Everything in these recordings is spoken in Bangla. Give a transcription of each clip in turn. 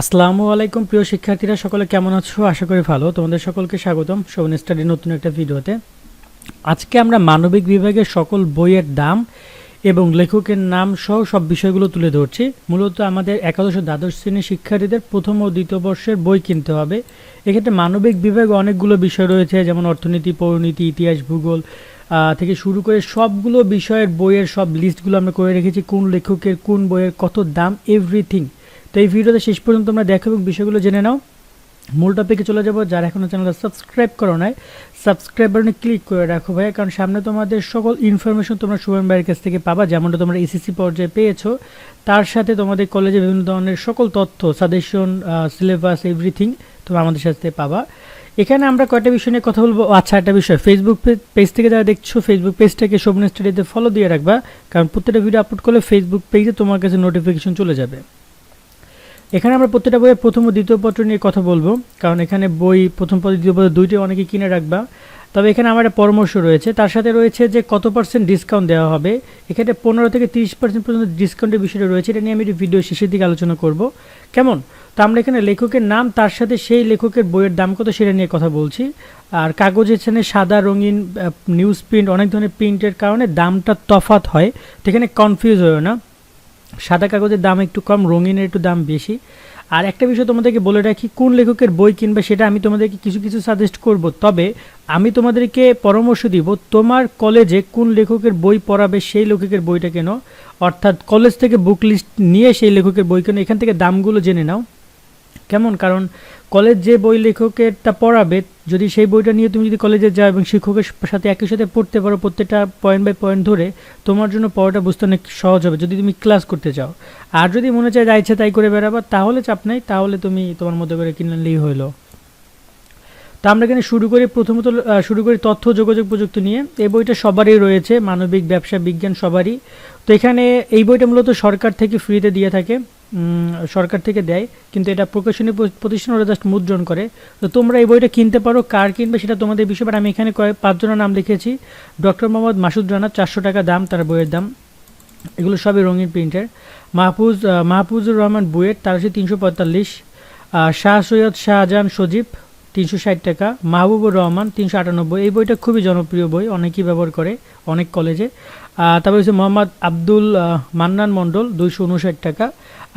আসসালামু আলাইকুম, প্রিয় শিক্ষার্থীরা, সকলে কেমন আছো? আশা করি ভালো। তোমাদের সকলকে স্বাগতম শোভন স্টাডি নতুন একটা ভিডিওতে। আজকে আমরা মানবিক বিভাগের সকল বইয়ের দাম এবং লেখকের নাম সহ সব বিষয়গুলো তুলে ধরছি। মূলত আমাদের একাদশ দ্বাদশ শ্রেণির শিক্ষার্থীদের প্রথম ও দ্বিতীয় বর্ষের বই কিনতে হবে। এক্ষেত্রে মানবিক বিভাগে অনেকগুলো বিষয় রয়েছে, যেমন অর্থনীতি পরিণীতি ইতিহাস, ভূগোল থেকে শুরু করে সবগুলো বিষয়ের বইয়ের সব লিস্টগুলো আমরা করে রেখেছি। কোন লেখকের কোন বইয়ের কত দাম এভরিথিং তো এই ভিডিওতে শেষ পর্যন্ত তোমরা দেখো এবং বিষয়গুলো জেনে নাও। মূল টপিকে চলে যাব, যারা এখনও চ্যানেলটা সাবস্ক্রাইব করো নাই সাবস্ক্রাইব বাটনে ক্লিক করে রাখো ভাই কারণ সামনে তোমাদের সকল ইনফরমেশন তোমরা সুমন ভাইয়ের কাছ থেকে পাবা, যেমনটা তোমরা এসএসসি পর্যায়ে পেয়েছ। তার সাথে তোমাদের কলেজে বিভিন্ন ধরনের সকল তথ্য সাজেশন সিলেবাস এভরিথিং তোমরা আমাদের সাথে পাবা। এখানে আমরা কয়টা বিষয় নিয়ে কথা বলব? আচ্ছা একটা বিষয় ফেসবুক পেজ থেকে যারা দেখছ ফেসবুক পেজটাকে শোভন স্টাডিতে ফলো দিয়ে রাখবা, কারণ প্রত্যেকটা ভিডিও আপলোড করলে ফেসবুক পেজে তোমার কাছে নোটিফিকেশন চলে যাবে। এখানে আমরা প্রত্যেকটা বইয়ের প্রথম ও দ্বিতীয় পত্র নিয়ে কথা বলব, কারণ এখানে বই, প্রথম পত্র, দ্বিতীয় পত্র দুইটি অনেকে কিনে রাখবা। তবে এখানে আমার একটা পরামর্শ রয়েছে, তার সাথে রয়েছে যে কত পার্সেন্ট ডিসকাউন্ট দেওয়া হবে। এখানে পনেরো থেকে তিরিশ পার্সেন্ট পর্যন্ত ডিসকাউন্টের বিষয়টা রয়েছে, এটা নিয়ে আমি একটি ভিডিও শেষের দিকে আলোচনা করব। কেমন? তো আমরা এখানে লেখকের নাম, তার সাথে সেই লেখকের বইয়ের দাম কত সেটা নিয়ে কথা বলছি। আর কাগজ এখানে সাদা, রঙিন নিউজ প্রিন্ট অনেক ধরনের প্রিন্টের কারণে দামটা তফাত হয়, তো এখানে কনফিউজ হয় না। সাদা কাগজের দাম একটু কম, রঙিনের একটু দাম বেশি। আর একটা বিষয় তোমাদেরকে বলে রাখি, কোন লেখকের বই কিনবে সেটা আমি তোমাদেরকে কিছু কিছু সাজেস্ট করব। তবে আমি তোমাদেরকে পরামর্শ দিব, তোমার কলেজে কোন লেখকের বই পড়াবে সেই লেখকের বইটা কেন? অর্থাৎ কলেজ থেকে বুক লিস্ট নিয়ে সেই লেখকের বই কেন? এখান থেকে দামগুলো জেনে নাও। কেমন? কারণ কলেজ যে বই লেখকেরটা পড়াবে, যদি সেই বইটা নিয়ে তুমি যদি কলেজে যাও এবং শিক্ষকের সাথে একই সাথে পড়তে পারো প্রত্যেকটা পয়েন্ট বাই পয়েন্ট ধরে, তোমার জন্য পড়াটা বুঝতে অনেক সহজ হবে যদি তুমি ক্লাস করতে চাও আর যদি মনে চায় যা ইচ্ছা তাই করে বেড়াবা তাহলে চাপ নাই, তাহলে তুমি তোমার মতো করে কিনলেই হইল। তা আমরা এখানে শুরু করি, প্রথমত শুরু করি তথ্য, যোগাযোগ প্রযুক্তি নিয়ে। এই বইটা সবারই রয়েছে, মানবিক, ব্যবসা, বিজ্ঞান সবারই। তো এখানে এই বইটা মূলত সরকার থেকে ফ্রিতে দিয়ে থাকে। সরকার থেকে দেয়, কিন্তু এটা প্রকাশনী প্রতিষ্ঠান ওরা জাস্ট মুদ্রণ করে। তো তোমরা এই বইটা কিনতে পারো, কার কিনবে সেটা তোমাদের বিষয় আমি এখানে কয়েক পাঁচজনের নাম লিখেছি। ডক্টর মোহাম্মদ মাসুদ রানা, চারশো টাকা দাম, তার বইয়ের দাম। এগুলো সবই রঙিন প্রিন্টের মাহফুজ মাহফুজুর রহমান বুয়েট তার হচ্ছে তিনশো পঁয়তাল্লিশ। শাহ সৈয়দ শাহজাহান সজীব, তিনশো ষাট টাকা। মাহবুবুর রহমান, তিনশো আটানব্বই। এই বইটা খুবই জনপ্রিয় বই, অনেকেই ব্যবহার করে, অনেক কলেজে তারপর হচ্ছে মোহাম্মদ আব্দুল মান্নান মণ্ডল, দুইশো উনষাট টাকা।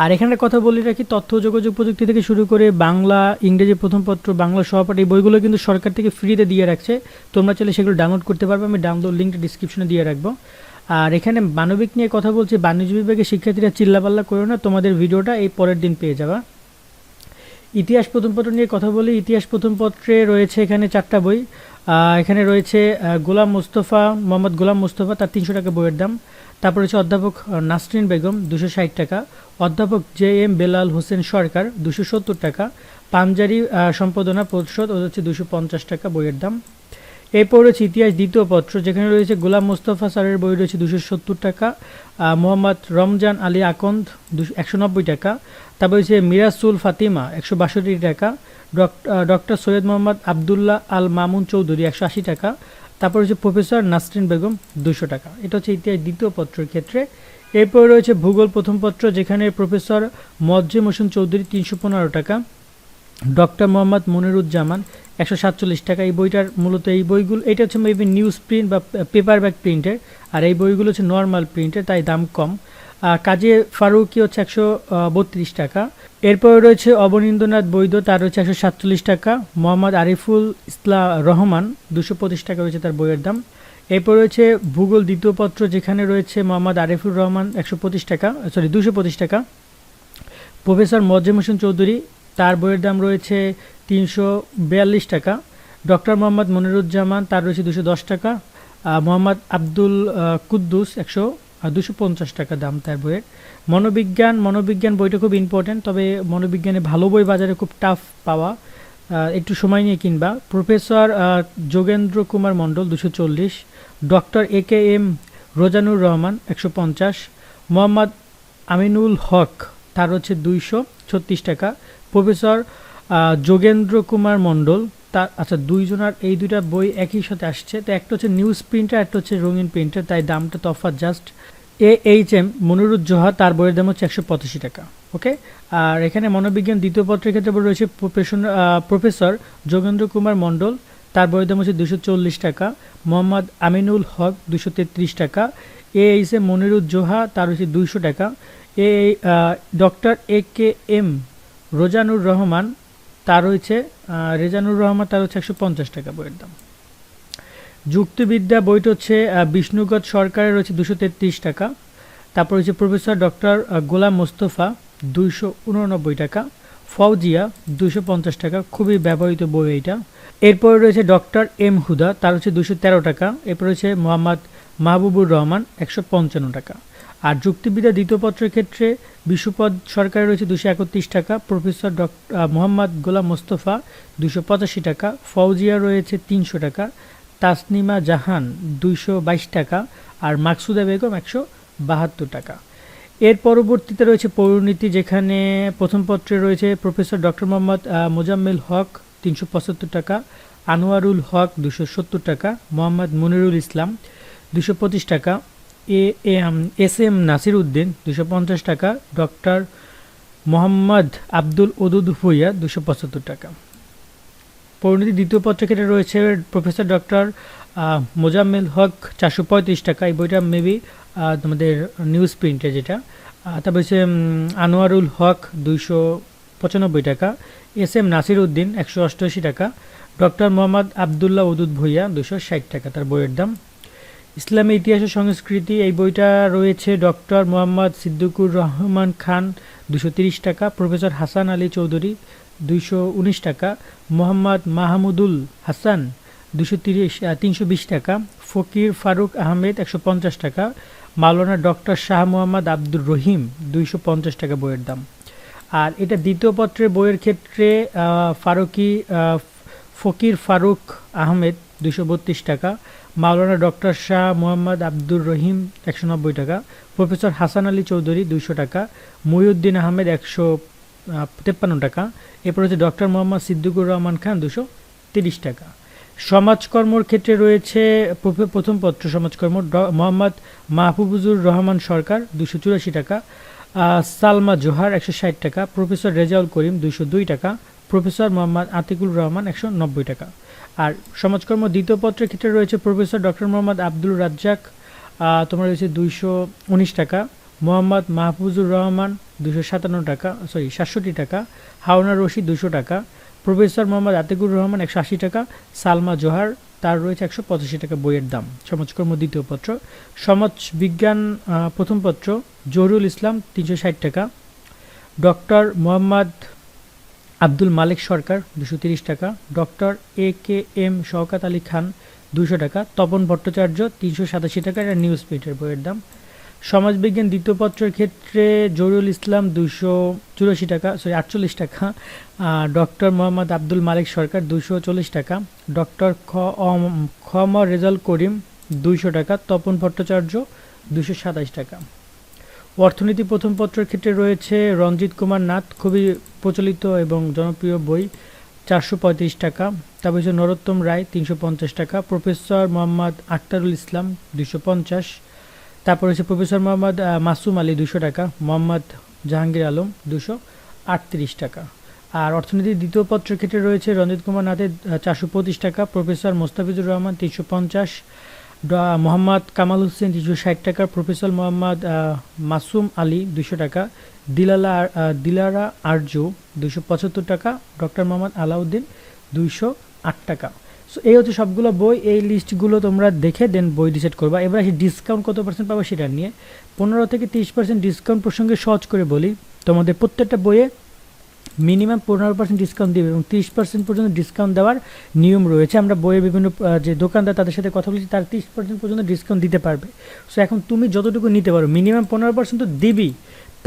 আর এখানে কথা বলি রাখি, তথ্য, যোগাযোগ প্রযুক্তি থেকে শুরু করে বাংলা, ইংরেজি প্রথম পত্র, বাংলা সহপাঠ এই বইগুলো কিন্তু সরকার থেকে ফ্রিতে দিয়ে রাখছে। তোমরা চাইলে সেগুলো ডাউনলোড করতে পারবে, আমি ডাউনলোড লিঙ্কটা ডিসক্রিপশনে দিয়ে রাখব। আর এখানে মানবিক নিয়ে কথা বলছি, বাণিজ্য বিভাগের শিক্ষার্থীরা চিল্লাপাল্লা করো না, তোমাদের ভিডিওটা এই পরের দিন পেয়ে যাবা। ইতিহাস প্রথম পত্র নিয়ে কথা বলি, ইতিহাস প্রথম পত্রে রয়েছে এখানে চারটা বই। এখানে রয়েছে গোলাম মুস্তফা, মোহাম্মদ গোলাম মুস্তফা, তার তিনশো টাকা বইয়ের দাম। তারপর হচ্ছে অধ্যাপক নাসরিন বেগম, দুশো ষাট টাকা। অধ্যাপক জে এম বেলাল হোসেন সরকার, দুশো সত্তর টাকা। পাঞ্জারি সম্পাদনা পরিষদ ও হচ্ছে দুশো পঞ্চাশ টাকা বইয়ের দাম। এরপর রয়েছে ইতিহাস দ্বিতীয় পত্র, যেখানে রয়েছে গোলাম মোস্তফা স্যারের বই রয়েছে দুশো সত্তর টাকা মোহাম্মদ রমজান আলী আকন্দ দুশো একশো নব্বই টাকা। তারপর হচ্ছে মিরাসুল ফাতিমা একশো বাষট্টি টাকা ডক্টর সৈয়দ মোহাম্মদ আবদুল্লাহ আল মামুন চৌধুরী একশো আশি টাকা। তারপর হচ্ছে প্রফেসর নাসরিন বেগম দুশো টাকা। এটা হচ্ছে ইতিহাস দ্বিতীয় পত্রের ক্ষেত্রে। এরপর রয়েছে ভূগোল প্রথম পত্র, যেখানে প্রফেসর মজ্জেম হোসেন চৌধুরী তিনশো পনেরো টাকা, ডক্টর মোহাম্মদ মনিরুজ্জামান একশো সাতচল্লিশ টাকা। এই বইটার মূলত এই বইগুলো, এটা হচ্ছে মেবি নিউজ প্রিন্ট বা পেপার ব্যাক প্রিন্টের আর এই বইগুলো হচ্ছে নর্মাল প্রিন্টের তাই দাম কম। কাজে ফারুকি হচ্ছে একশো বত্রিশ টাকা। এরপর রয়েছে অবনীন্দ্রনাথ বৈদ্য, তার রয়েছে একশো সাতচল্লিশ টাকা। মোহাম্মদ আরিফুল ইসলা রহমান, দুশো পঁচিশ টাকা রয়েছে তার বইয়ের দাম। এরপর রয়েছে ভূগোল দ্বিতীয় পত্র, যেখানে রয়েছে মোহাম্মদ আরিফুর রহমান একশো পঁচিশ টাকা সরি দুশো পঁচিশ টাকা। প্রফেসর মজ্জেম হোসেন চৌধুরী, তার বইয়ের দাম রয়েছে তিনশো বিয়াল্লিশ টাকা। ডক্টর মোহাম্মদ মনিরুজ্জামান, তার রয়েছে দুশো দশ টাকা। মোহাম্মদ আব্দুল কুদ্দুস একশো দুশো পঞ্চাশ টাকা দাম তার বইয়ের। মনোবিজ্ঞান মনোবিজ্ঞান বইটা খুব ইম্পর্ট্যান্ট তবে মনোবিজ্ঞানে ভালো বই বাজারে খুব টাফ পাওয়া। একটু সময় নিয়ে কিনবা। প্রফেসর যোগেন্দ্র কুমার মণ্ডল, দুশো চল্লিশ। Doctor A K M Rozanur Rahman, একশো পঞ্চাশ। মোহাম্মদ আমিনুল হক, তার হচ্ছে দুইশো ছত্রিশ টাকা। প্রফেসর যোগেন্দ্র কুমার মণ্ডল তার আচ্ছা দুইজনার এই দুইটা বই একই সাথে আসছে। তো একটা হচ্ছে নিউজ প্রিন্টার একটা হচ্ছে রঙিন প্রিন্টার তাই দামটা তফাৎ just A H M Moniruzzoha, তার বইয়ের দাম হচ্ছে একশো পঁচাশি টাকা ওকে আর এখানে মনোবিজ্ঞান দ্বিতীয় পত্রের ক্ষেত্রে রয়েছে প্রফেসর যোগেন্দ্র কুমার মণ্ডল, তার বইয়ের দাম হচ্ছে দুশো চল্লিশ টাকা। মোহাম্মদ আমিনুল হক, দুশো তেত্রিশ টাকা। এ এইচ এম মনিরুজ্জোহা, তার হচ্ছে দুইশো টাকা। এ doctor A K M Rozanur Rahman তার হচ্ছে রেজানুর রহমান, তার হচ্ছে একশো পঞ্চাশ টাকা বইয়ের দাম। যুক্তিবিদ্যা বইটা হচ্ছে বিষ্ণুগত সরকারের রয়েছে দুশো তেত্রিশ টাকা। তারপর হচ্ছে প্রফেসর ডক্টর গোলাম মোস্তফা, দুইশো উননব্বই টাকা। ফৌজিয়া দুশো পঞ্চাশ টাকা। খুবই ব্যবহৃত বই এইটা। এরপরে রয়েছে ডক্টর এম হুদা, তার হচ্ছে দুশো তেরো টাকা। এরপর রয়েছে মোহাম্মদ মাহবুবুর রহমান, একশো পঞ্চান্ন টাকা। আর যুক্তিবিদ্যা দ্বিতীয় পত্রের ক্ষেত্রে বিশ্বপদ সরকারের রয়েছে দুশো একত্রিশ টাকা, প্রফেসর ডক্টর মোহাম্মদ গোলাম মোস্তফা দুশো পঁচাশি টাকা, ফৌজিয়া রয়েছে তিনশো টাকা, তাসনিমা জাহান দুইশো বাইশ টাকা আর মাকসুদা বেগম একশো বাহাত্তর টাকা। এর পরবর্তীতে রয়েছে পৌরনীতি, যেখানে প্রথম পত্রে রয়েছে প্রফেসর ডক্টর মোহাম্মদ মোজাম্মেল হক তিনশো পঁচাত্তর টাকা, আনোয়ারুল হক দুশো সত্তর টাকা, মোহাম্মদ মনিরুল ইসলাম দুশো পঁচিশ টাকা A S M Nasir Uddin, দুশো পঞ্চাশ টাকা, ডক্টর মোহাম্মদ আব্দুল ওদুদ ভুইয়া, দুশো পঁচাত্তর টাকা। পরিণতি দ্বিতীয় পত্রের ক্ষেত্রে রয়েছে প্রফেসর ডক্টর মোজাম্মেল হক, চারশো পঁয়ত্রিশ টাকা। এই বইটা মেবি তোমাদের নিউজ প্রিন্টে যেটা। তারপর হচ্ছে আনোয়ারুল হক দুইশো পঁচানব্বই টাকা। এস এম নাসির উদ্দিন, একশো অষ্টআশি টাকা। ডক্টর মোহাম্মদ আবদুল্লাহ উদুদ ভুইয়া, দুশো ষাট টাকা। তার বইয়ের দাম ইসলামী ইতিহাস ও সংস্কৃতি, এই বইটা রয়েছে ডক্টর মোহাম্মদ সিদ্দিকুর রহমান খান, দুশো টাকা, প্রফেসর হাসান আলী চৌধুরী দুইশো উনিশ টাকা, মোহাম্মদ মাহমুদুল হাসান, দুশো তিরিশ তিনশো বিশ টাকা, ফকির ফারুক আহমেদ, একশো পঞ্চাশ টাকা, মাওলানা ডক্টর শাহ মোহাম্মদ আব্দুর রহিম, দুইশো পঞ্চাশ টাকা বইয়ের দাম। আর এটা দ্বিতীয় পত্রের বইয়ের ক্ষেত্রে ফারুকি ফকির ফারুক আহমেদ দুশো বত্রিশ টাকা মাওলানা ডক্টর শাহ মোহাম্মদ আব্দুর রহিম একশো নব্বই টাকা, প্রফেসর হাসান আলী চৌধুরী দুইশো টাকা, মহিউদ্দিন আহমেদ একশো তেপ্পান্ন টাকা, এরপর হচ্ছে ডক্টর মোহাম্মদ সিদ্দিকুর রহমান খান দুশো তিরিশ টাকা। সমাজকর্মর ক্ষেত্রে রয়েছে প্রথম পত্র সমাজকর্ম ড- মোহাম্মদ মাহবুবুজুর রহমান সরকার দুশো চুরাশি টাকা সালমা জোহার একশো ষাট টাকা, প্রফেসর রেজাউল করিম দুশো দুই টাকা প্রফেসর মোহাম্মদ আতিকুল রহমান একশো নব্বই টাকা। আর সমাজকর্ম দ্বিতীয় পত্রের ক্ষেত্রে রয়েছে প্রফেসর ডক্টর মোহাম্মদ আব্দুল রাজ্জাক তোমার রয়েছে দুইশো উনিশ টাকা। মোহাম্মদ মাহফুজুর রহমান দুশো সাতান্ন টাকা, সরি, সাতষট্টি টাকা। হাওনা রশিদ দুশো টাকা। প্রফেসর মোহাম্মদ আতিকুর রহমান একশো আশি টাকা। সালমা জোহার, তার রয়েছে একশো পঁচাশি টাকা বইয়ের দাম। সমাজকর্ম দ্বিতীয় পত্র। সমাজ বিজ্ঞান প্রথম পত্র। জহুরুল ইসলাম তিনশো ষাট টাকা। ডক্টর মোহাম্মদ আব্দুল মালিক সরকার, দুশো টাকা। Doctor A K M Shawkat Ali Khan, দুশো টাকা। তপন ভট্টাচার্য, তিনশো সাতাশি টাকা। এটা নিউজ পেটের বইয়ের দাম। সমাজবিজ্ঞান দ্বিতীয় পত্রের ক্ষেত্রে জহুরুল ইসলাম, দুশো চুরাশি টাকা সরি আটচল্লিশ টাকা। ডক্টর মোহাম্মদ আব্দুল মালিক সরকার, দুশো চল্লিশ টাকা। ডক্টর খ খম রেজাল করিম দুইশো টাকা। তপন ভট্টাচার্য, দুশো সাতাশ টাকা। অর্থনীতি প্রথম পত্রের ক্ষেত্রে রয়েছে রঞ্জিত কুমার নাথ, খুবই প্রচলিত এবং জনপ্রিয় বই, চারশো পঁয়ত্রিশ টাকা। তারপর নরোত্তম রায়, তিনশো পঞ্চাশ টাকা। প্রফেসর মোহাম্মদ আক্তারুল ইসলাম দুশো পঞ্চাশ। তারপর হচ্ছে প্রফেসর মোহাম্মদ মাসুম আলী দুশো টাকা। মোহাম্মদ জাহাঙ্গীর আলম দুশো আটত্রিশ টাকা। আর অর্থনীতির দ্বিতীয় পত্রের ক্ষেত্রে রয়েছে রঞ্জিত কুমার নাথের চারশো পঁচিশ টাকা। প্রফেসর মোস্তাফিজুর রহমান, তিনশো পঞ্চাশ। মোহাম্মদ কামাল হোসেন, তিনশো ষাট টাকা, প্রফেসর মোহাম্মদ মাসুম আলী দুশো টাকা, দিলালা দিলারা আরজু দুশো পঁচাত্তর টাকা, ডক্টর মোহাম্মদ আলাউদ্দিন, দুইশো আট টাকা। সো এই হচ্ছে সবগুলো বই, এই লিস্টগুলো তোমরা দেখে দেন বই ডিসাইড করবা। এবার আসি ডিসকাউন্ট কত পার্সেন্ট পাবো সেটা নিয়ে পনেরো থেকে তিরিশ পার্সেন্ট ডিসকাউন্ট প্রসঙ্গে সহজ করে বলি। তোমাদের প্রত্যেকটা বইয়ে মিনিমাম পনেরো পার্সেন্ট ডিসকাউন্ট দেবে এবং তিরিশ পার্সেন্ট পর্যন্ত ডিসকাউন্ট দেওয়ার নিয়ম রয়েছে। আমরা বইয়ের বিভিন্ন যে দোকানদার তাদের সাথে কথা বলেছি, তার তিরিশ পার্সেন্ট পর্যন্ত ডিসকাউন্ট দিতে পারবে। সো এখন তুমি যতটুকু নিতে পারো, মিনিমাম পনেরো পার্সেন্ট তো দিবি।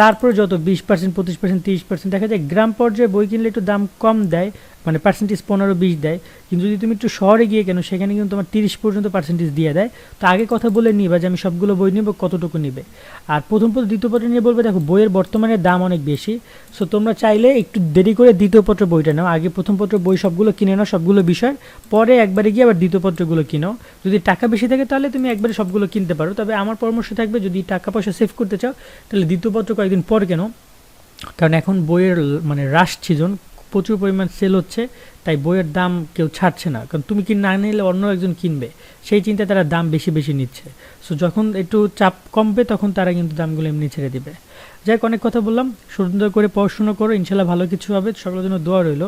তারপরে যত বিশ পার্সেন্ট পঁচিশ পার্সেন্ট তিরিশ পার্সেন্ট দেখা যায়, গ্রাম পর্যায়ে বই কিনলে একটু দাম কম দেয়। মানে পার্সেন্টেজ পনেরো বিশ দেয়। কিন্তু যদি তুমি একটু শহরে গিয়ে কেন, সেখানে কিন্তু তোমার তিরিশ পর্যন্ত পার্সেন্টেজ দিয়ে দেয়। তো আগে কথা বলে নিবা যে আমি সবগুলো বই নিব, কতটুকু নিবে। আর প্রথম পত্র, দ্বিতীয় পত্র নিয়ে বলবে, দেখো, বইয়ের বর্তমানে দাম অনেক বেশি। সো তোমরা চাইলে একটু দেরি করে দ্বিতীয় পত্র বইটা নাও। আগে প্রথম পত্র বই সবগুলো কিনে নাও, সবগুলো বিষয়। পরে একবারে গিয়ে আবার দ্বিতীয় পত্রগুলো কিনো। যদি টাকা বেশি থাকে, তাহলে তুমি একবারে সবগুলো কিনতে পারো। তবে আমার পরামর্শ থাকবে, যদি টাকা পয়সা সেভ করতে চাও, তাহলে দ্বিতীয় পত্র কয়েকদিন পর কেন। কারণ এখন বইয়ের মানে রাশ সিজন প্রচুর পরিমাণ সেল হচ্ছে তাই বইয়ের দাম কেউ ছাড়ছে না। কারণ তুমি কি না নিলে অন্য একজন কিনবে? সেই চিন্তায় তারা দাম বেশি বেশি নিচ্ছে। সো যখন একটু চাপ কমবে তখন তারা কিন্তু দামগুলো এমনি ছেড়ে দিবে। যাই হোক, অনেক কথা বললাম। সুন্দর করে পড়াশোনা করো ইনশাল্লাহ ভালো কিছু হবে। সকলের জন্য দোয়া রইল।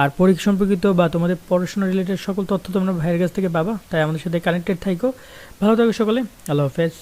আর পরীক্ষা সম্পর্কিত বা তোমাদের পড়াশোনা রিলেটেড সকল তথ্য তোমরা ভাইয়ের কাছ থেকে পাবা। তাই আমাদের সাথে কানেক্টেড থাকো ভালো থাকো সকলে। আল্লাহ হাফেজ।